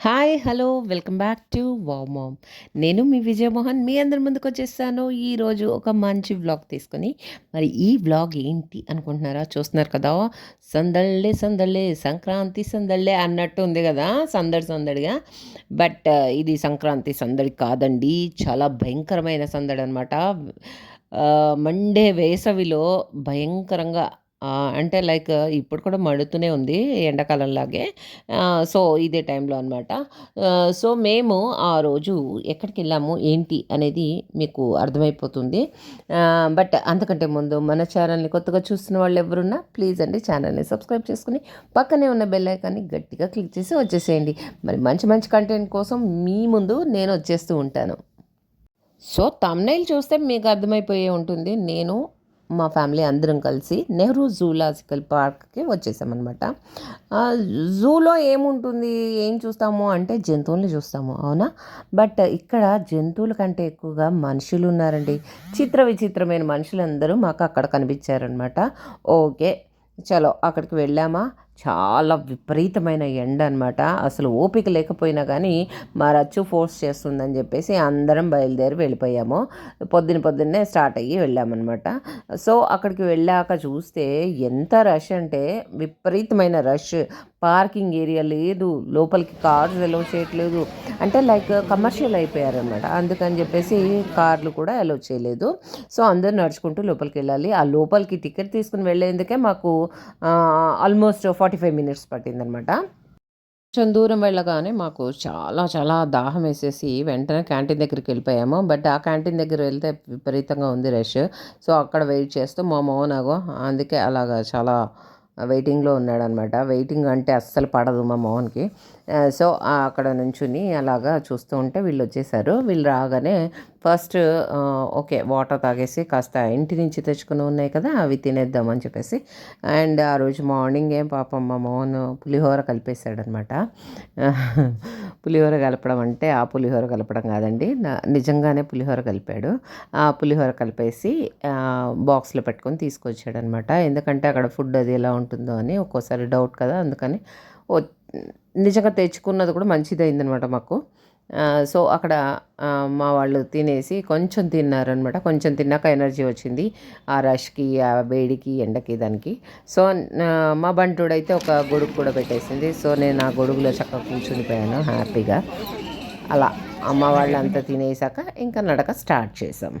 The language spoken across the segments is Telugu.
Hi hello welcome back to wow mom. నేను మీ విజయమోహన్. మీ అందరి ముందుకు వచ్చేసాను. ఈరోజు ఒక మంచి వ్లాగ్ తీసుకొని. మరి ఈ వ్లాగ్ ఏంటి అనుకుంటున్నారా? చూస్తున్నారు కదా? సందళ్ళే సందళ్ళే సంక్రాంతి సందళ్ళే అన్నట్టు ఉంది కదా? సందడి సందడిగా. బట్ ఇది సంక్రాంతి సందడి కాదండి. చాలా భయంకరమైన సందడి అనమాట మండే వేసవిలో భయంకరంగా అంటే లైక్ ఇప్పుడు కూడా మండుతూనే ఉంది ఎండాకాలంలాగే. సో, ఇదే టైంలో అనమాట. సో, మేము ఆ రోజు ఎక్కడికి వెళ్ళాము ఏంటి అనేది మీకు అర్థమైపోతుంది. బట్ అంతకంటే ముందు మన ఛానల్‌ని కొత్తగా చూస్తున్న వాళ్ళు ఎవరున్నా ప్లీజ్ అండి ఛానల్‌ని సబ్స్క్రైబ్ చేసుకుని పక్కనే ఉన్న బెల్ ఐకాన్‌ని గట్టిగా క్లిక్ చేసి వచ్చేసేయండి. మరి మంచి మంచి కంటెంట్ కోసం మీ ముందు నేను వచ్చేస్తూ ఉంటాను. సో, తమ్నైల్ చూస్తే మీకు అర్థమైపోయే ఉంటుంది. నేను మా ఫ్యామిలీ అందరం కలిసి నెహ్రూ జూలాజికల్ పార్క్‌కి వచ్చేసామనమాట. జూలో ఏముంటుంది? ఏం చూస్తాము అంటే జంతువుల్ని చూస్తాము. అవునా? బట్ ఇక్కడ జంతువుల కంటే ఎక్కువగా మనుషులు ఉన్నారండి చిత్ర విచిత్రమైన మనుషులందరూ మాకు అక్కడ కనిపించారనమాట. ఓకే. చలో అక్కడికి వెళ్ళామా చాలా విపరీతమైన ఎండ అనమాట అసలు ఓపిక లేకపోయినా కానీ మా రచ్చు ఫోర్స్ చేస్తుందని చెప్పేసి అందరం బయలుదేరి వెళ్ళిపోయాము. పొద్దున పొద్దున్నే స్టార్ట్ అయ్యి వెళ్ళామన్నమాట. సో అక్కడికి వెళ్ళాక చూస్తే ఎంత రష్ అంటే విపరీతమైన రష్. పార్కింగ్ ఏరియా లేదు లోపలికి కార్స్ ఎలో చేయట్లేదు. అంటే లైక్ కమర్షియల్ అయిపోయారనమాట అందుకని చెప్పేసి కార్లు కూడా అలో చేయలేదు. సో అందరూ నడుచుకుంటూ లోపలికి వెళ్ళాలి. ఆ లోపలికి టికెట్ తీసుకుని వెళ్ళేందుకే మాకు ఆల్మోస్ట్ ఫార్టీ ఫైవ్ మినిట్స్ పట్టిందనమాట. కొంచెం దూరం వెళ్ళగానే మాకు చాలా చాలా దాహం వేసేసి వెంటనే క్యాంటీన్ దగ్గరికి వెళ్ళిపోయాము. బట్ ఆ క్యాంటీన్ దగ్గర వెళ్తే విపరీతంగా ఉంది రష్. సో అక్కడ వెయిట్ చేస్తూ మా మౌనగో అందుకే అలాగా చాలా వెయిటింగ్లో ఉన్నాడనమాట. వెయిటింగ్ అంటే అస్సలు పడదు మా మోహన్కి. సో అక్కడ నుంచుని అలాగా చూస్తూ ఉంటే వీళ్ళు వచ్చేసారు వీళ్ళు రాగానే ఫస్ట్ ఓకే వాటర్ తాగేసి కాస్త ఇంటి నుంచి తెచ్చుకుని ఉన్నాయి కదా అవి తినేద్దామని చెప్పేసి. అండ్ ఆ రోజు మార్నింగ్ ఏం పాపం మా మోహన్ పులిహోర కలిపేశాడనమాట. పులిహోర కలపడం అంటే ఆ పులిహోర కలపడం కాదండి. నిజంగానే పులిహోర కలిపాడు. ఆ పులిహోర కలిపేసి బాక్స్లో పెట్టుకొని తీసుకొచ్చాడనమాట. ఎందుకంటే అక్కడ ఫుడ్ అది ఎలా ఉంటుందో అని ఒక్కోసారి డౌట్ కదా అందుకని నిజంగా తెచ్చుకున్నది కూడా మంచిది మాకు. సో అక్కడ మా వాళ్ళు తినేసి కొంచెం తిన్నారనమాట కొంచెం తిన్నాక ఎనర్జీ వచ్చింది. ఆ రష్కి ఆ వేడికి ఎండకి దానికి. సో మా బంటుడైతే ఒక గొడుగు కూడా పెట్టేసింది. సో నేను ఆ గొడుగులో చక్కగా కూర్చునిపోయాను హ్యాపీగా. అలా అమ్మ వాళ్ళంతా తినేసాక ఇంకా నడక స్టార్ట్ చేసాం.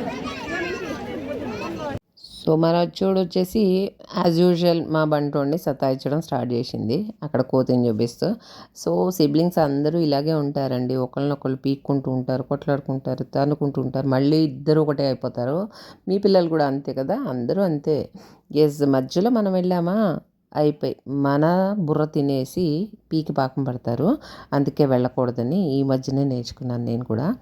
సో మా రచ్చోడు వచ్చేసి యాజ్ యూజువల్ మా బంటోడిని సతాయించడం స్టార్ట్ చేసింది. అక్కడ కోతిని చూపిస్తూ సో సిబ్లింగ్స్ అందరూ ఇలాగే ఉంటారండి. ఒకళ్ళనొకళ్ళు పీక్కుంటూ ఉంటారు కొట్లాడుకుంటారు తనుకుంటూ ఉంటారు. మళ్ళీ ఇద్దరు ఒకటే అయిపోతారు. మీ పిల్లలు కూడా అంతే కదా? అందరూ అంతే. ఎస్ మధ్యలో మనం వెళ్ళామా? అయిపోయి మన బుర్ర తినేసి పీకి పాకం పడతారు. అందుకే వెళ్ళకూడదని ఈ మధ్యనే నేర్చుకున్నాను నేను కూడా.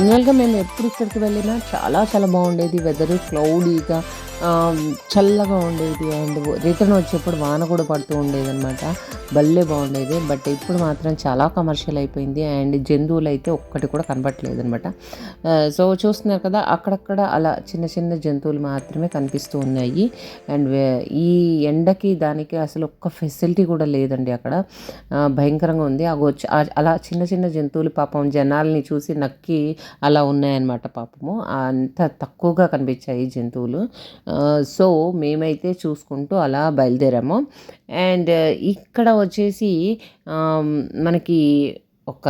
జనరల్గా మేము ఎప్పుడు ఇక్కడికి వెళ్ళినా చాలా చాలా బాగుండేది. వెదర్ క్లౌడీగా చల్లగా ఉండేది అండ్ రిటర్న్ వచ్చేప్పుడు వాన కూడా పడుతూ ఉండేది అనమాట భలే బాగుండేది. బట్ ఇప్పుడు మాత్రం చాలా కమర్షియల్ అయిపోయింది అండ్ జంతువులు అయితే ఒక్కటి కూడా కనపట్లేదు అనమాట సో చూస్తున్నారు కదా అక్కడక్కడ అలా చిన్న చిన్న జంతువులు మాత్రమే కనిపిస్తూ ఉన్నాయి. అండ్ ఈ ఎండకి దానికి అసలు ఒక్క ఫెసిలిటీ కూడా లేదండి అక్కడ. భయంకరంగా ఉంది. ఆ వచ్చి అలా చిన్న చిన్న జంతువులు పాపం జనాల్ని చూసి నక్కి అలా ఉన్నాయన్నమాట పాపము. అంత తక్కువగా కనిపించాయి జంతువులు. సో మేమైతే చూసుకుంటూ అలా బయలుదేరాము. అండ్ ఇక్కడ వచ్చేసి మనకి ఒక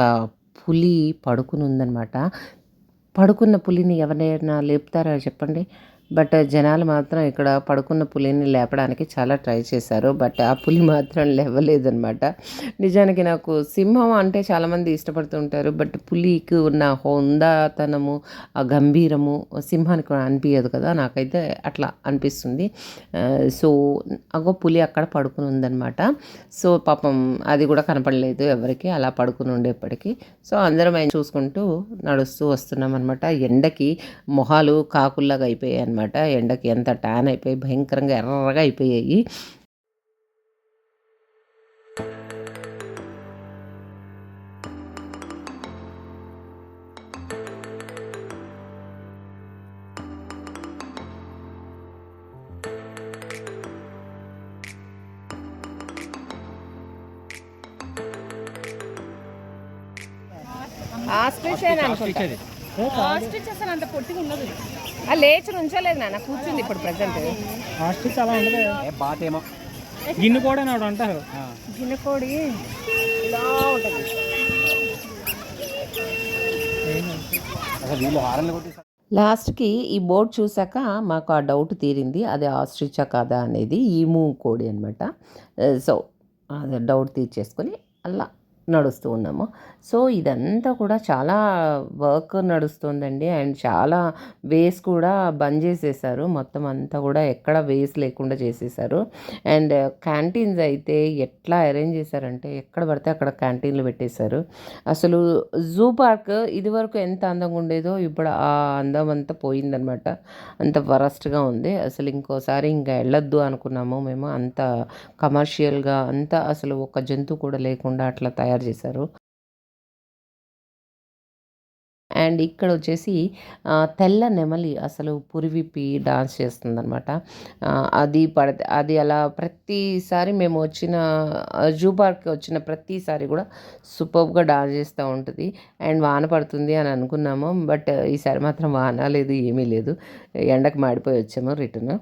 పులి పడుకుని ఉందన్నమాట పడుకున్న పులిని ఎవరైనా లేపుతారా చెప్పండి? బట్ జనాలు మాత్రం ఇక్కడ పడుకున్న పులిని లేపడానికి చాలా ట్రై చేశారు. బట్ ఆ పులి మాత్రం లేవలేదనమాట నిజానికి నాకు సింహం అంటే చాలామంది ఇష్టపడుతుంటారు. బట్ పులికి ఉన్న హోందాతనము ఆ గంభీరము సింహానికి అనిపించదు కదా. నాకైతే అట్లా అనిపిస్తుంది. సో అగో పులి అక్కడ పడుకుని ఉందన్నమాట. సో పాపం అది కూడా కనపడలేదు ఎవరికి. అలా పడుకుని ఉండేప్పటికీ. సో అందరం ఆయన చూసుకుంటూ నడుస్తూ వస్తున్నాం అనమాట ఎండకి మొహాలు కాకుల్లాగా అయిపోయాయి అనమాట ఎండకి ఎంత ట్యాన్ అయిపోయి భయంకరంగా ఎర్రగా అయిపోయాయి. ఆస్ట్రిచ్ అసలు అంత పొట్టిగా ఉండదు. లేచి ఉంచలేదు నాన్న కూర్చుంది ఇప్పుడు ప్రజెంట్ ఆస్ట్రిచ్ అలా ఉండదు బాతేమో గిన్నె కూడా నాడు అంటారు. గిన్నెకోడి ఇలా ఉంటుంది. అసలు వీళ్ళు హారన్లు కొట్టి లాస్ట్కి ఈ బోర్డు చూసాక మాకు ఆ డౌట్ తీరింది అది ఆస్ట్రిచా కాదా అనేది ఈము కోడి అనమాట సో అది డౌట్ తీర్చేసుకొని అలా నడుస్తూ ఉన్నాము. సో ఇదంతా కూడా చాలా వర్క్ నడుస్తుందండి. అండ్ చాలా వేస్ కూడా బంద్ చేసేసారు. మొత్తం అంతా కూడా ఎక్కడ వేస్ లేకుండా చేసేసారు. అండ్ క్యాంటీన్స్ అయితే ఎట్లా అరేంజ్ చేశారంటే ఎక్కడ పడితే అక్కడ క్యాంటీన్లు పెట్టేశారు. అసలు జూ పార్క్ ఇదివరకు ఎంత అందంగా ఉండేదో ఇప్పుడు ఆ అందం అంతా పోయిందనమాట అంత వరస్ట్గా ఉంది. అసలు ఇంకోసారి ఇంకా వెళ్ళొద్దు అనుకున్నాము మేము. అంత కమర్షియల్గా అంత అసలు ఒక జంతువు కూడా లేకుండా అట్లా తయారు చేశారు. అండ్ ఇక్కడ వచ్చేసి తెల్ల నెమలి అసలు పురివిప్పి డాన్స్ చేస్తుందనమాట అది పడితే అది అలా ప్రతిసారి మేము వచ్చిన జూ పార్క్ వచ్చిన ప్రతిసారి కూడా సూపర్గా డాన్స్ చేస్తూ ఉంటుంది. అండ్ వాన పడుతుంది అని అనుకున్నాము బట్ ఈసారి మాత్రం వాన లేదు ఏమీ లేదు. ఎండకు మాడిపోయి వచ్చాము రిటర్న్.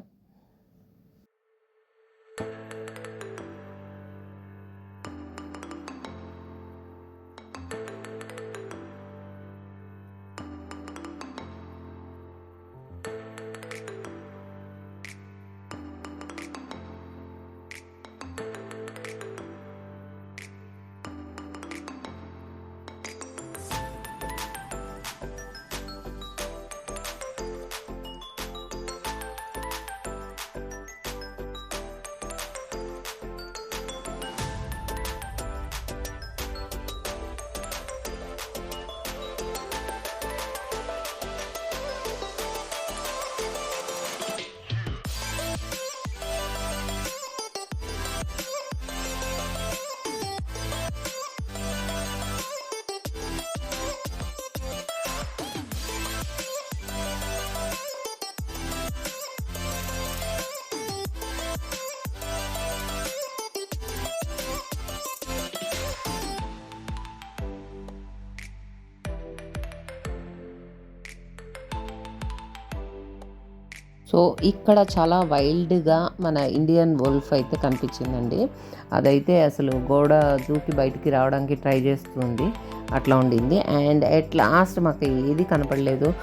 సో ఇక్కడ చాలా వైల్డ్గా మన ఇండియన్ వోల్ఫ్ అయితే కనిపించిందండి. అదైతే అసలు గోడ దూకి బయటికి రావడానికి ట్రై చేస్తుంది. అట్లా ఉండింది. అండ్ ఎట్ లాస్ట్ మాకు ఏది కనపడలేదు.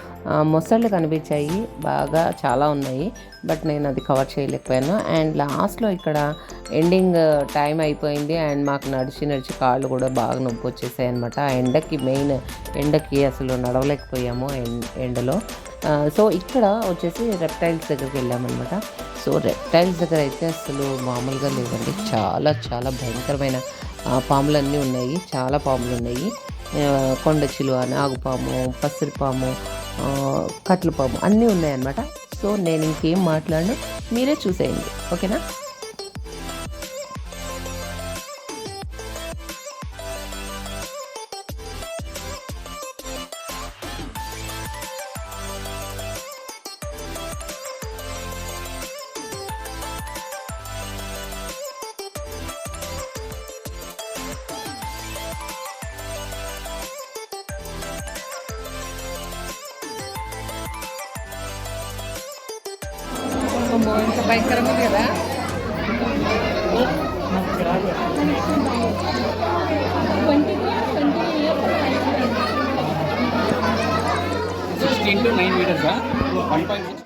మొసళ్ళు కనిపించాయి. బాగా చాలా ఉన్నాయి. బట్ నేను అది కవర్ చేయలేకపోయాను. అండ్ లాస్ట్లో ఇక్కడ ఎండింగ్ టైం uh, అయిపోయింది. అండ్ మాకు నడిచి నడిచి కాళ్ళు కూడా బాగా నొప్పి వచ్చేసాయి అనమాట ఆ ఎండకి మెయిన్ ఎండకి అసలు నడవలేకపోయాము ఎం- ఎండలో. Uh, సో ఇక్కడ వచ్చేసి రెప్టైల్స్ దగ్గరికి వెళ్ళామన్నమాట. సో రెప్టైల్స్ దగ్గర అయితే అసలు మామూలుగా లేదండి. చాలా చాలా భయంకరమైన ఆ, పాములన్నీ ఉన్నాయి. చాలా పాములు ఉన్నాయి. Uh, కొండ చిలువ నాగుపాము పసిరిపాము కట్లపాము అన్నీ ఉన్నాయన్నమాట. సో నేను ఇంకేం మాట్లాడను. మీరే చూసేయండి. ఓకేనా ఎంత భయంకరంగా ఉంది కదా? Sixteen to nine meters one point six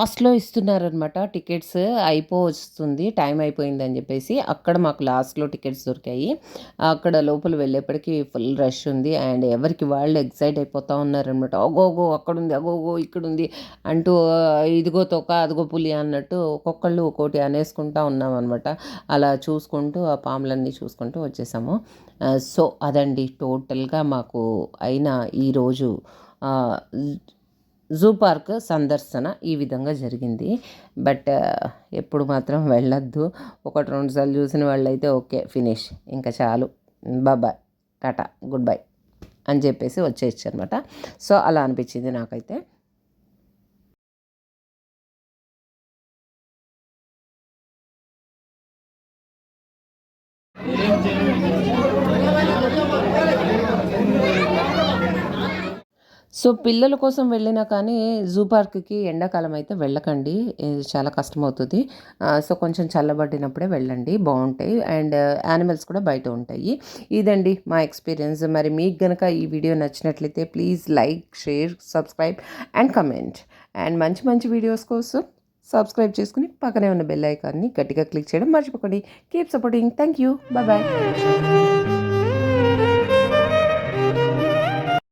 లాస్ట్లో ఇస్తున్నారనమాట టికెట్స్ అయిపో వస్తుంది టైం అయిపోయిందని చెప్పేసి అక్కడ మాకు లాస్ట్లో టికెట్స్ దొరికాయి. అక్కడ లోపల వెళ్ళేప్పటికీ ఫుల్ రష్ ఉంది అండ్ ఎవరికి వాళ్ళు ఎగ్జైట్ అయిపోతూ ఉన్నారనమాట అగోగో అక్కడ ఉంది అగోగో ఇక్కడ ఉంది అంటూ ఇదిగో తోక అదిగో పులి అన్నట్టు ఒక్కొక్కళ్ళు ఒక్కోటి అనేసుకుంటా ఉన్నాం అనమాట అలా చూసుకుంటూ ఆ పాములన్నీ చూసుకుంటూ వచ్చేసాము. సో అదండి టోటల్గా మాకు అయిన ఈరోజు జూ పార్క్ సందర్శన ఈ విధంగా జరిగింది. బట్ ఎప్పుడు మాత్రం వెళ్ళొద్దు. ఒకటి రెండు సార్లు చూసిన వాళ్ళైతే ఓకే ఫినిష్. ఇంకా చాలు. బాబాయ్ టాటా గుడ్ బై అని చెప్పేసి వచ్చేయచ్చు అనమాట సో అలా అనిపించింది నాకైతే. సో పిల్లల కోసం వెళ్ళినా కానీ జూ పార్క్కి ఎండాకాలం అయితే వెళ్ళకండి. చాలా కష్టం అవుతుంది సో కొంచెం చల్లబడినప్పుడే వెళ్ళండి. బాగుంటాయి. అండ్ యానిమల్స్ కూడా బయట ఉంటాయి. ఇదండి మా ఎక్స్పీరియన్స్. మరి మీకు గనక ఈ వీడియో నచ్చినట్లయితే please like share subscribe and comment. And మంచి మంచి వీడియోస్ కోసం సబ్స్క్రైబ్ చేసుకుని పక్కనే ఉన్న బెల్ ఐకాన్ని గట్టిగా క్లిక్ చేయడం మర్చిపోకండి. Keep supporting. Thank you bye bye.